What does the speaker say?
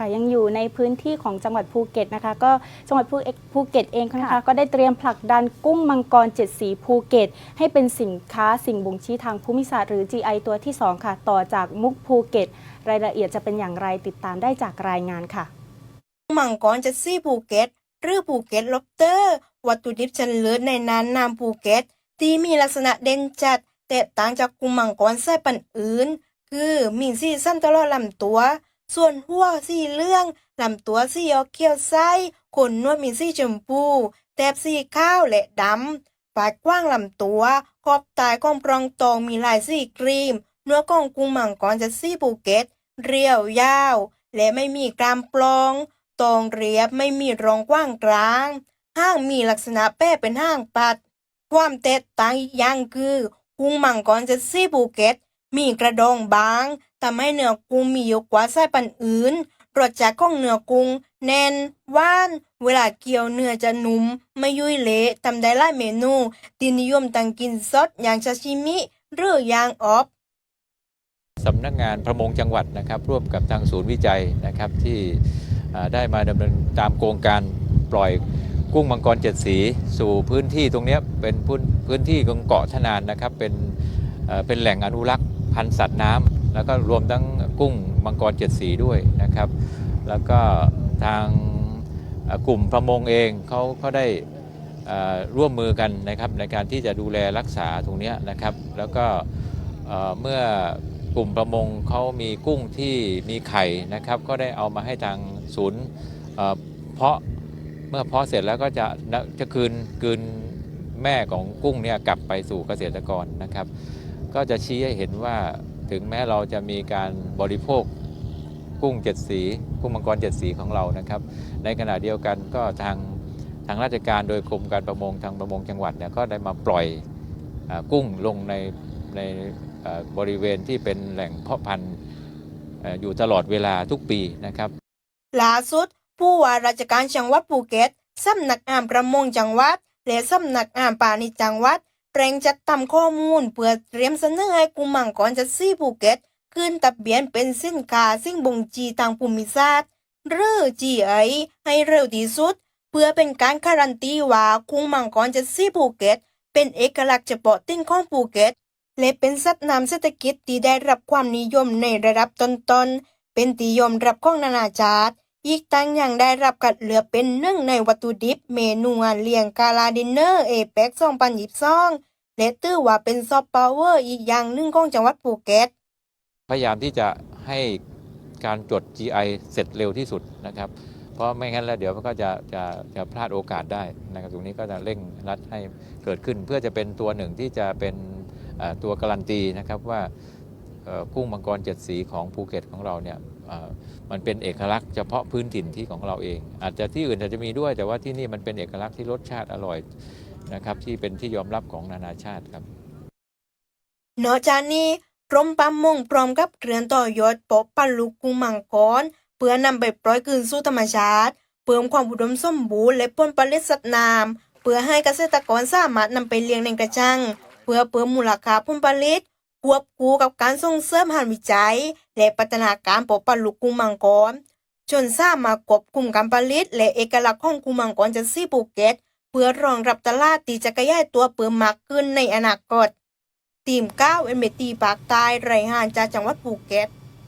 ค่ะ ยังอยู่ในพื้นที่ของจังหวัดภูเก็ตนะคะ ก็จังหวัดภูเก็ตภูเก็ตเองนะคะ ก็ได้เตรียมผลักดันกุ้งมังกรเจ็ดสีภูเก็ต ให้เป็นสินค้าสิ่งบ่งชี้ทางภูมิศาสตร์หรือ GI ตัวที่ 2 ค่ะ ต่อจากมุกภูเก็ต รายละเอียดจะเป็นอย่างไรติดตามได้จากรายงานค่ะมังกรจะซี่ภูเก็ตหรือภูเก็ตล็อบเตอร์ วัตถุดิบชั้นเลิศในน่านน้ำภูเก็ตที่มีลักษณะเด่นจัดแตกต่างจากกุ้งมังกรสายพันธุ์อื่น คือมีสีสั้นตลอดลำตัว ส่วนหัวสีเหลืองลำตัวสีออกเขียวใสขนนวดมีสีชมพูแถบสีขาวและดำปากกว้างลำตัวขอบตายของปรองตองมีลายสีครีมเนื้อของกุ้งมังกรจะซี่ภูเก็ต เรียวยาว และไม่มีกรามปลองตรงเรียบไม่มีรองกว้างกลาง ห้างมีลักษณะแป้เป็นห้างปัด ความแตกต่างอย่างคือกุ้งมังกรจะซี่ภูเก็ต มีกระดองบาง ทำให้เนื้อกุ้งมีเยอะกว่าสายพันธุ์อื่น รสชาติของเนื้อกุ้งแน่นหว่าน เวลาเคี่ยวเนื้อจะนุ่ม ไม่ยุ่ยเละทำได้หลายเมนูที่นิยมตั้งกินสดอย่างซาชิมิ หรืออย่างออบสำนักงานประมงจังหวัดนะครับ ร่วมกับทางศูนย์วิจัยนะครับที่ได้มาดำเนินตามโครงการปล่อยกุ้งมังกรเจ็ดสีสู่พื้นที่ตรงนี้เป็นพื้นพื้นที่ของเกาะทะนานนะครับเป็นเป็นแหล่งอนุรักษ์พันธุ์สัตว์น้ำ แล้วก็รวมทั้งกุ้งมังกรเจ็ดสีด้วยนะครับ แล้วก็ทางกลุ่มประมงเองเขาเขาได้ร่วมมือกันนะครับในการที่จะดูแลรักษาตรงนี้นะครับ แล้วก็เมื่อกลุ่มประมงเขามีกุ้งที่มีไข่นะครับ ก็ได้เอามาให้ทางศูนย์เอ่อเพาะเมื่อเพาะเสร็จแล้วก็จะจะคืนคืนแม่ของกุ้งเนี่ยกลับไปสู่เกษตรกรนะครับ ก็จะชี้ให้เห็นว่า ถึงแม้เราจะมีการบริโภคกุ้งเจ็ดสีกุ้งมังกรเจ็ดสีของเรานะครับ ในขณะเดียวกันก็ทางทางราชการโดยกรมการประมงทางประมงจังหวัดเนี่ยก็ได้มาปล่อยอกุ้งลงในในบริเวณที่เป็นแหล่งเพาะพันธุ์อยู่ตลอดเวลาทุกปีนะครับล่าสุด ผู้ว่าราชการจังหวัดภูเก็ตสำนักงานประมงจังหวัดและสำนักงานป่าณิจังหวัด แปลงจัดทำข้อมูล เพื่อเตรียมเสนอให้กุมมังกรจัดซี่ภูเก็ตขึ้นทะเบียนเป็นสินค้าสิ่งบ่งชี้ทางภูมิศาสตร์หรือ GI ให้เร็วที่สุด เพื่อเป็นการการันตีว่ากุ้งมังกรจัดซี่ภูเก็ตเป็นเอกลักษณ์เฉพาะติ้งของภูเก็ตและเป็นสัตว์นำเศรษฐกิจที่ได้รับความนิยมในระดับต้นๆเป็นที่ยอมรับของนานาชาติ อีกทั้งยังได้รับคัดเลือกเป็นหนึ่งในวัตถุดิบเมนูงานเลี้ยงกาลาดินเนอร์เอเปก2022และถือว่าเป็นซอฟต์พาวเวอร์อีกอย่างหนึ่งของจังหวัดภูเก็ต พยายามที่จะให้การจด GI เสร็จเร็วที่สุดนะครับ เพราะไม่งั้นแล้วเดี๋ยวมันก็จะจะจะพลาดโอกาสได้นะครับตรงนี้ก็จะเร่งรัดให้เกิดขึ้น เพื่อจะเป็นตัวหนึ่งที่จะเป็นตัวการันตีนะครับว่า กุ้งมังกรเจ็ดสีของภูเก็ตของเราเนี่ยมันเป็นเอกลักษณ์เฉพาะพื้นถิ่นที่ของเราเอง อาจจะที่อื่นอาจจะมีด้วย แต่ว่าที่นี่มันเป็นเอกลักษณ์ที่รสชาติอร่อยนะครับที่เป็นที่ยอมรับของนานาชาติครับนอกจากนี้กรมประมงพร้อมกับเครื่องต่อยอดปอบปันลูกกุ้งมังกรเพื่อนำไปปล่อยคืนสู่ธรรมชาติ เพิ่มความอุดมสมบูรณ์และผลผลิตสัตว์น้ำเพื่อให้เกษตรกรสามารถนำไปเลี้ยงในกระชัง เพื่อเพิ่มมูลค่าผลผลิต ควบคู่กับการส่งเสริมหานวิจัย และพัฒนาการปกปันลูกกุมังกรจนสามารถควบคุมการผลิตและเอกลักษณ์ของกุมังกรจังซี่ภูเก็ตเพื่อรองรับตลาดที่จะขยายตัวเพิ่มมากขึ้นในอนาคตทีม9เอ็นเมตีปากใต้รายงานจากจังหวัดภูเก็ต